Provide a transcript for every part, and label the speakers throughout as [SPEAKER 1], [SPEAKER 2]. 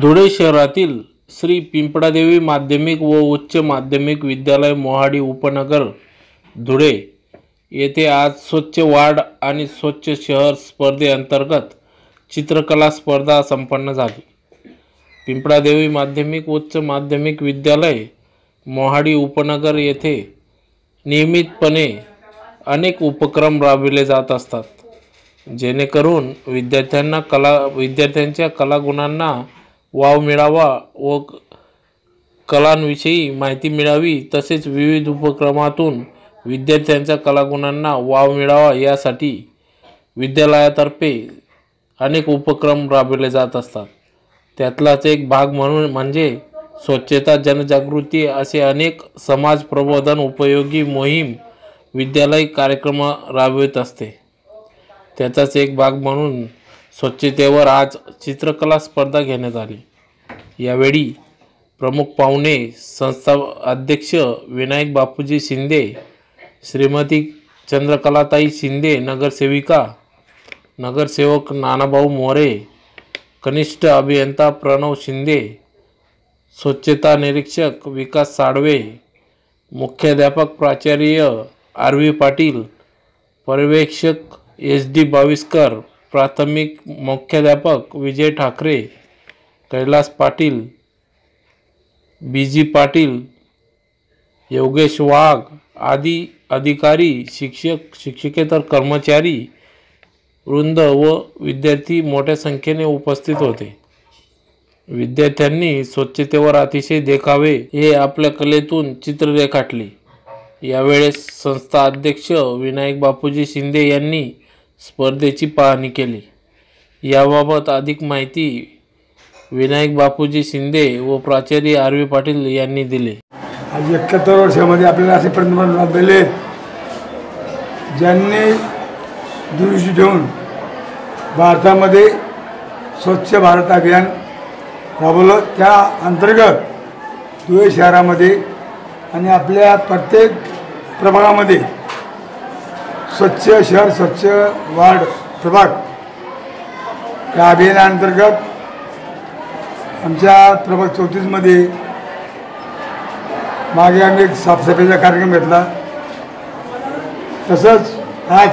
[SPEAKER 1] धुळे शहरातील श्री पिंपळादेवी माध्यमिक व उच्च माध्यमिक विद्यालय मोहाडी उपनगर धुळे येथे आज स्वच्छ वार्ड आणि स्वच्छ शहर स्पर्धेअंतर्गत चित्रकला स्पर्धा संपन्न झाली. पिंपळादेवी माध्यमिक उच्च माध्यमिक विद्यालय मोहाडी उपनगर येथे नियमितपणे अनेक उपक्रम राबविले जात असतात. जेणेकरून विद्यार्थ्यांना कला विद्यार्थ्यांच्या कलागुणांना वाव मिळावा व क- कलांविषयी माहिती मिळावी तसेच विविध उपक्रमातून विद्यार्थ्यांच्या कलागुणांना वाव मिळावा यासाठी विद्यालयातर्फे अनेक उपक्रम राबविले जात असतात. त्यातलाच एक भाग म्हणून म्हणजे स्वच्छता जनजागृती असे अनेक समाज प्रबोधन उपयोगी मोहीम विद्यालय कार्यक्रम राबवित असते. त्याचाच एक भाग म्हणून स्वच्छतेवर आज चित्रकला स्पर्धा घेण्यात आली. यावेळी प्रमुख पाहुणे संस्था अध्यक्ष विनायक बापूजी शिंदे श्रीमती चंद्रकलाताई शिंदे नगरसेविका नगरसेवक नानाभाऊ मोरे कनिष्ठ अभियंता प्रणव शिंदे स्वच्छता निरीक्षक विकास साडवे मुख्याध्यापक प्राचार्य आर व्ही पाटील पर्यवेक्षक एस डी बाविस्कर प्राथमिक मुख्याध्यापक विजय ठाकरे कैलास पाटील बी जी पाटील योगेश वाघ आदी अधिकारी शिक्षक शिक्षकेतर कर्मचारी वृंद व विद्यार्थी मोठ्या संख्येने उपस्थित होते. विद्यार्थ्यांनी स्वच्छतेवर अतिशय देखावे हे आपल्या कलेतून चित्र रेखाटले यावेळेस संस्था अध्यक्ष विनायक बापूजी शिंदे यांनी स्पर्धेची पाहणी केली. याबाबत अधिक माहिती विनायक बापूजी शिंदे व प्राचार्य आर व्ही पाटील यांनी दिले.
[SPEAKER 2] आज एकाहत्तर वर्षामध्ये आपल्याला असे पंतप्रधान लाभलेले आहेत ज्यांनी दुरुस्ती ठेवून भारतामध्ये स्वच्छ भारत अभियान राबवलं त्या अंतर्गत धुळे शहरामध्ये आणि आपल्या प्रत्येक प्रभागामध्ये स्वच्छ शहर स्वच्छ वार्ड प्रभाग. या अभियानाअंतर्गत आमच्या प्रभाग चौतीसमध्ये मागे आम्ही एक साफसफाईचा कार्यक्रम घेतला. तसंच आज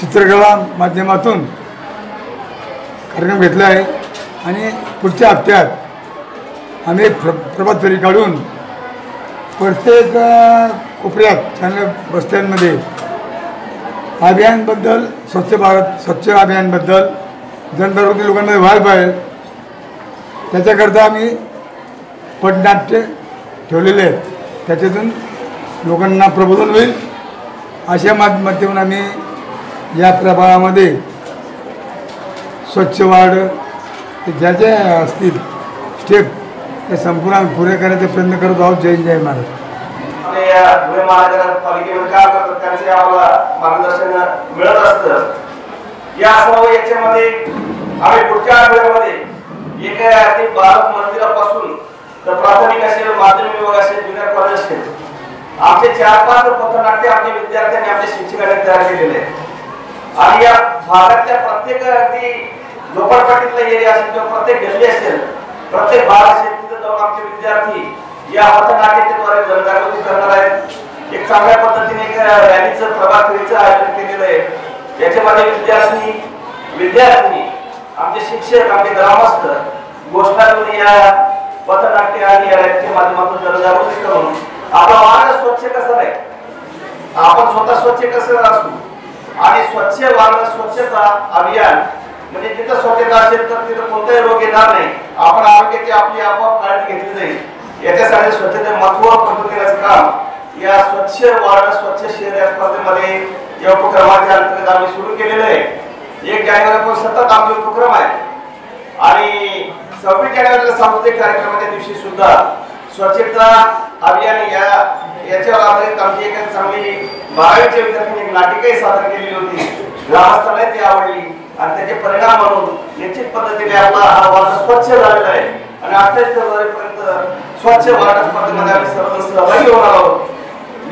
[SPEAKER 2] चित्रकला माध्यमातून कार्यक्रम घेतला आहे. आणि पुढच्या हप्त्यात आम्ही प्र प्रभात फेरी काढून प्रत्येक कोपऱ्यात चांगल्या बस्त्यांमध्ये अभियानबद्दल स्वच्छ भारत स्वच्छ अभियानबद्दल जनजागृती लोकांमध्ये व्हायला पाहिजे. त्याच्याकरता आम्ही पटनाट्य ठेवलेले आहेत. त्याच्यातून लोकांना प्रबोधन होईल. अशा माध्यमातून आम्ही या प्रभागामध्ये स्वच्छ वाढ ज्या ज्या असतील स्टेप त्या संपूर्ण आम्ही पुरे प्रयत्न करत आहोत. जय जय महाराज
[SPEAKER 3] आपल्या धुळे धुळे महानगरपालिकेमध्ये काम करतात? त्यांचे आम्हाला मार्गदर्शन मिळत असतं? या सर्व याच्यामध्ये आम्ही पुढच्या आठवड्यामध्ये एक अगदी बालक मंदिरापासून तर प्राथमिक असेल माध्यमिक विभाग असेल ज्युनियर कॉलेज असेल आमचे चार पाच पथनाट्य आमच्या विद्यार्थ्यांनी आपल्या शिक्षकांनी तयार केलेले आहे आणि या भागातल्या प्रत्येक अगदी झोपडपट्टीतला एरिया असेल किंवा प्रत्येक गल्ली असेल प्रत्येक भाग असेल तिथे जाऊन आमचे विद्यार्थी या पथनाट्याद्वारे जनजागृती एक चांगल्या पद्धतीने एक रॅलीचं प्रभात फेरीचं आयोजन केलेलं आहे. याच्यामध्ये विद्यार्थी विद्यार्थी आमचे शिक्षक आमचे ग्रामस्थ घोषणा देऊन या पथनाट्य आणि या रॅलीच्या माध्यमातून जनजागृती करून आपला मार्ग स्वच्छ कसं नाही? आपण स्वतः स्वच्छ कसं असू? आणि स्वच्छ वाढ स्वच्छता अभियान म्हणजे तिथं स्वच्छता असेल तर तिथं कोणताही रोग येणार नाही. आपण आरोग्याची आपली आपोआप काळजी घेतली जाईल. याच्यासाठी स्वच्छते महत्त्व पद्धतीचं काम या स्वच्छ वाढ स्वच्छ शहर या स्पर्धेमध्ये या उपक्रमाच्या अंतर्गत आम्ही सुरू केलेलं आहे. एक जानेवारीपासून सतत आमचे उपक्रम आहे आणि सव्वीस जानेवारीला सांस्कृतिक कार्यक्रमाच्या दिवशी सुद्धा स्वच्छता अभियान या याच्यावर आधारित आमची एक चांगली बारावीच्या विद्यार्थ्यांनी एक नाटिकाही सादर केलेली होती. ग्रामस्थांना ती आवडली. आणि त्याचे परिणाम म्हणून निश्चित पद्धतीने आपला हा वार्ड स्वच्छ झालेला आहे. आणि अठ्ठावीस फेब्रुवारीपर्यंत स्वच्छ वार्ड स्पर्धेमध्ये आम्ही सर्व सहभागी होणार आहोत.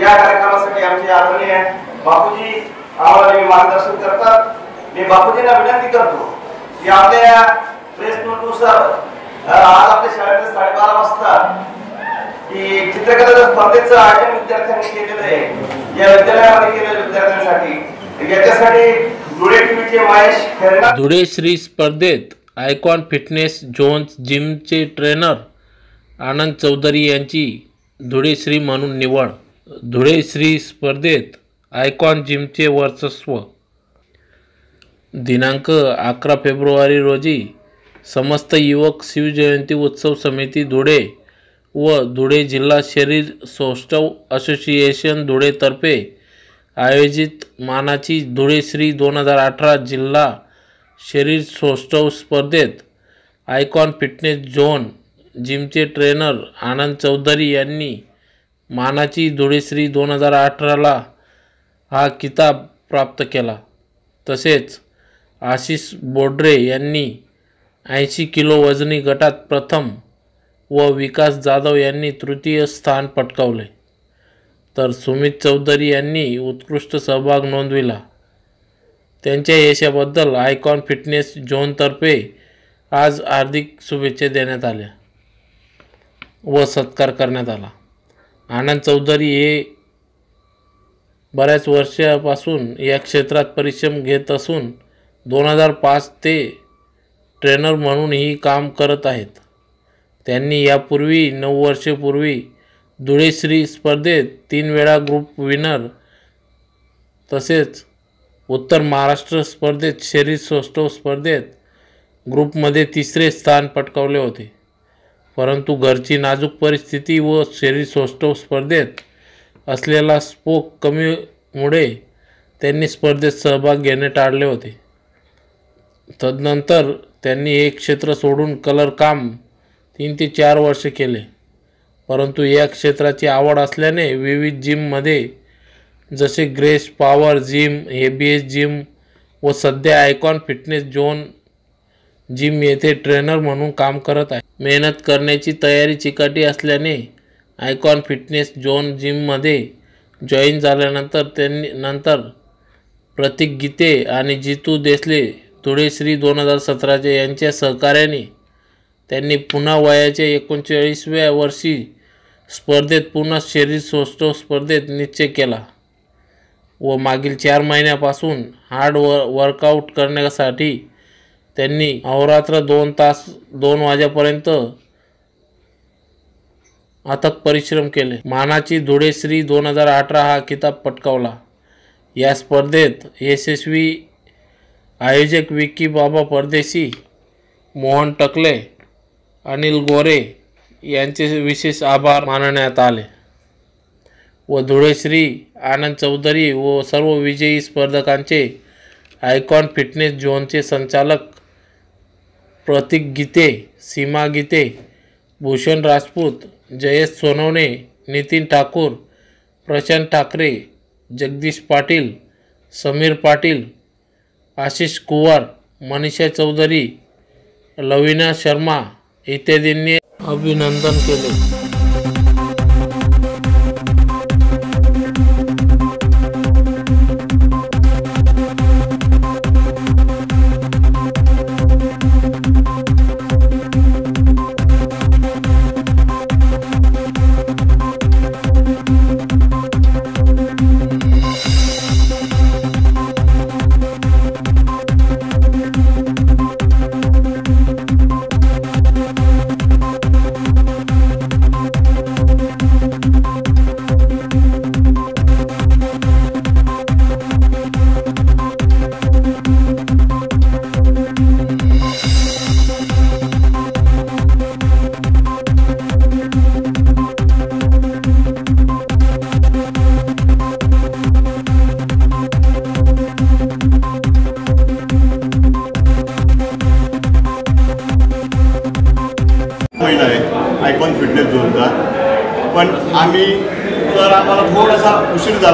[SPEAKER 3] या कार्यक्रमासाठी आमचे आदरणीय बापूजी आम्हाला मार्गदर्शन करतात. मी बापूजींना विनंती करतो की आपल्या प्रेस नोटनुसार आज आपल्या शाळेमध्ये साडेबारा वाजता की चित्रकला स्पर्धेचं आयोजन विद्यार्थ्यांनी केलेलं आहे. या विद्यालयामध्ये केलेल्या विद्यार्थ्यांसाठी. याच्यासाठी धुळे टीव्हीचे महेश खेरणार
[SPEAKER 1] धुळे श्री स्पर्धेत आयकॉन फिटनेस झोन्स जिमचे ट्रेनर आनंद चौधरी यांची धुळे श्री म्हणून निवड. धुळे श्री स्पर्धेत आयकॉन जिमचे वर्चस्व. दिनांक अकरा फेब्रुवारी रोजी समस्त युवक शिवजयंती उत्सव समिती धुळे व धुळे जिल्हा शरीर सौष्ठव असोसिएशन धुळेतर्फे आयोजित मानाची धुळे श्री दोन हजार अठरा जिल्हा शरीर सौष्ठव स्पर्धेत आयकॉन फिटनेस झोन जिमचे ट्रेनर आनंद चौधरी यांनी मानाची धुळेश्री दोन हजार अठराला हा किताब प्राप्त केला. तसेच आशिष बोड्रे यांनी ऐंशी किलो वजनी गटात प्रथम व विकास जाधव यांनी तृतीय स्थान पटकावले. तर सुमित चौधरी यांनी उत्कृष्ट सहभाग नोंदविला. त्यांच्या यशाबद्दल आयकॉन फिटनेस झोनतर्फे आज हार्दिक शुभेच्छा देण्यात आल्या व सत्कार करण्यात आला. आनंद चौधरी हे बऱ्याच वर्षापासून या क्षेत्रात परिश्रम घेत असून दोन हजार पाच ते ट्रेनर म्हणूनही काम करत आहेत. त्यांनी यापूर्वी नऊ वर्षेपूर्वी धुळेश्री स्पर्धेत तीन वेळा ग्रुप विनर तसेच उत्तर महाराष्ट्र स्पर्धेत शरीर सौष्ठव स्पर्धेत ग्रुपमध्ये तिसरे स्थान पटकावले होते. परंतु घरची नाजूक परिस्थिती व शरीर सौष्ठव स्पर्धेत असलेला स्पोक कमीमुळे त्यांनी स्पर्धेत सहभाग घेणे टाळले होते. तदनंतर त्यांनी हे क्षेत्र सोडून कलर काम तीन ते चार वर्ष केले. परंतु या क्षेत्राची आवड असल्याने विविध जिममध्ये जसे grace power gym A B S gym व सध्या आयकॉन फिटनेस झोन जिम येथे ट्रेनर म्हणून काम करत आहे. मेहनत करण्याची तयारी चिकाटी असल्याने आयकॉन फिटनेस झोन जिममध्ये जॉईन झाल्यानंतर त्यांनी नंतर प्रतीक गीते आणि जितू देसले धुळेश्री दोन हजार सतराचे यांच्या सहकार्याने त्यांनी पुन्हा वयाच्या एकोणचाळीसव्या वर्षी स्पर्धेत पुन्हा शरीर सौष्ठव स्पर्धेत निश्चय केला व मागील चार महिन्यापासून हार्ड व वर्कआउट करण्यासाठी त्यांनी अहोरात्र दोन तास दोन वाजेपर्यंत अथक परिश्रम केले. मानाची धुळेश्री दोन हजार अठरा हा किताब पटकावला. या स्पर्धेत यशस्वी आयोजक विक्की बाबा परदेशी मोहन टकले अनिल गोरे यांचे विशेष आभार मानण्यात आले. व धुळेश्री आनंद चौधरी व सर्व विजयी स्पर्धकांचे आयकॉन फिटनेस झोनचे संचालक प्रतीक गीते सीमा गीते भूषण राजपूत जयेश सोनवणे नितीन ठाकूर प्रशांत ठाकरे जगदीश पाटील समीर पाटील आशिष कुवार मनीषा चौधरी लवीना शर्मा इत्यादींनी अभिनंदन केले.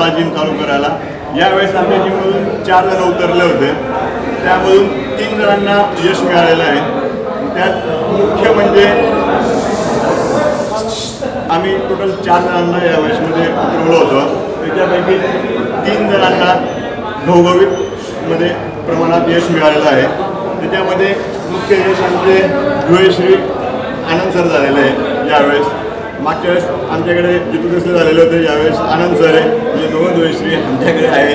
[SPEAKER 4] उशीर झाला जिम चालू करायला. यावेळेस आमच्या जिममधून चार जण उतरले होते. त्यामधून तीन जणांना यश मिळालेलं आहे. त्यात मुख्य म्हणजे आम्ही टोटल चार जणांना या वेळेसमध्ये उतरवलं होतं. त्याच्यापैकी तीन जणांना घवघवीतमध्ये प्रमाणात यश मिळालेलं आहे. त्याच्यामध्ये मुख्य यश आमचे धुळेश्री आनंद सर झालेले आहे यावेळेस. मागच्या वेळेस आमच्याकडे जितू कसले झालेले होते यावेळेस आनंद सर आहे. म्हणजे दोन धुळेश्री आमच्याकडे आहे.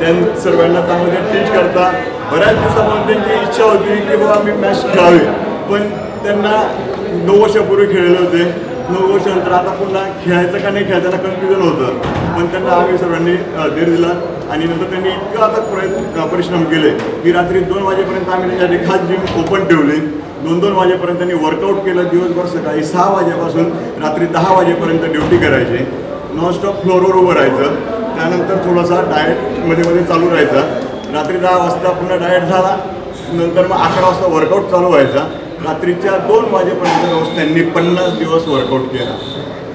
[SPEAKER 4] त्यां सर्वांना चांगलं टीच करता. बऱ्याच दिवसापासून त्यांची इच्छा होती की बाबा आम्ही मॅच खेळावी. पण त्यांना नऊ वर्षापूर्वी खेळलेले होते. नऊ वर्षानंतर आता पुन्हा खेळायचं का नाही खेळायचं कन्फ्युजन होतं. पण त्यांना आम्ही सर्वांनी धीर दिला. आणि नंतर त्यांनी इतकं आता प्रयत्न परिश्रम केले की रात्री दोन वाजेपर्यंत आम्ही त्यांच्यासाठी खास जिम ओपन ठेवली. दोन दोन वाजेपर्यंत त्यांनी वर्कआउट केलं. दिवसभर सकाळी सहा वाजेपासून रात्री दहा वाजेपर्यंत ड्युटी करायची. नॉनस्टॉप फ्लोरवर उभं राहायचं. त्यानंतर थोडासा डाएटमध्ये मध्ये चालू राहायचा. रात्री दहा वाजता पुन्हा डाएट झाला. नंतर मग अकरा वाजता वर्कआउट चालू व्हायचा. रात्रीच्या दोन वाजेपर्यंत त्यांनी पन्नास दिवस वर्कआउट केला.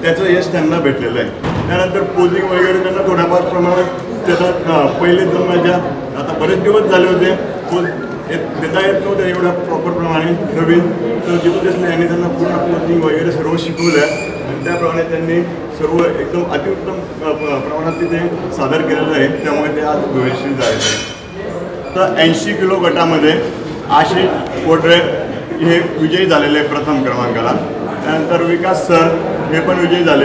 [SPEAKER 4] त्याचं यश त्यांना भेटलेलं आहे. त्यानंतर पोजिंग वगैरे त्यांना थोड्याफार प्रमाणात त्याचा पहिले दोन माझ्या आता बरेच दिवस झाले होते. पोज येत देता येत नव्हत्या एवढ्या प्रॉपरप्रमाणे नवीन तर जितू देसले यांनी त्यांना पूर्ण कोचिंग वगैरे सर्व शिकवलं आणि त्याप्रमाणे त्यांनी सर्व एकदम अतिउत्तम प्रमाणात तिथे सादर केलेलं आहे. त्यामुळे ते आज भविष्य झालेलं आहे. तर ऐंशी किलो गटामध्ये आशिष कोटरे हे विजयी झालेले आहे प्रथम क्रमांकाला. त्यानंतर विकास सर हे पण विजयी झाले.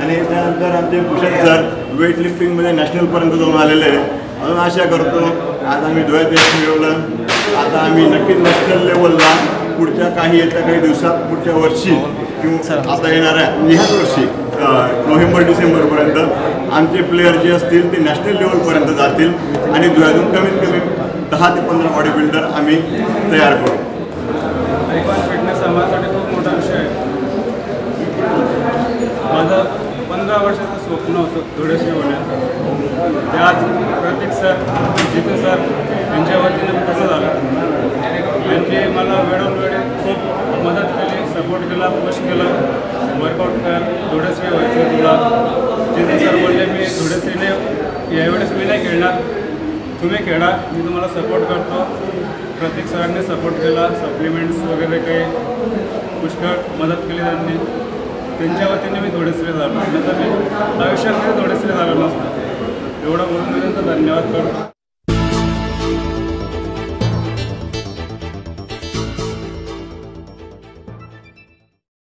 [SPEAKER 4] आणि त्यानंतर आमचे भूषण सर वेट लिफ्टिंगमध्ये नॅशनलपर्यंत जाऊन आलेले आहे अजून आशा करतो आज आम्ही धुळ्यात यश मिळवलं. आता आम्ही नक्कीच नॅशनल लेवलला पुढच्या काही येत्या काही दिवसात पुढच्या वर्षी किंवा आता येणाऱ्या ह्याच वर्षी नोव्हेंबर डिसेंबरपर्यंत आमचे प्लेयर जे असतील ते नॅशनल लेवलपर्यंत जातील आणि धुळ्यातून कमीत कमी दहा ते पंधरा बॉडी बिल्डर आम्ही तयार करू.
[SPEAKER 5] फिटनेस हा खूप मोठा विषय आहे माझं पंधरा वर्षाचं स्वप्न होतं धुळेश्री होण्याचं ते आज प्रतीक सर जितू सर यांच्या वतीने कसं झालं. यांची मला वेळोवेळी खूप मदत केली सपोर्ट केला पुश केलं. वर्कआउट कर धुळेश्री व्हायचं तुला. जितू सर बोलले मी धुळेश्रीने यावेळेस मी नाही खेळणार. तुम्ही खेळा मी तुम्हाला सपोर्ट करतो. प्रत्येक सरांनी सपोर्ट केला सप्लिमेंट्स वगैरे काही पुष्कळ मदत केली त्यांनी. त्यांच्या वतीने मी थोडेसे झालो. नाही तर मी आयुष्यात थोडेसे झालं झालो नसतो. एवढं बोलून मी त्यांचा धन्यवाद करतो.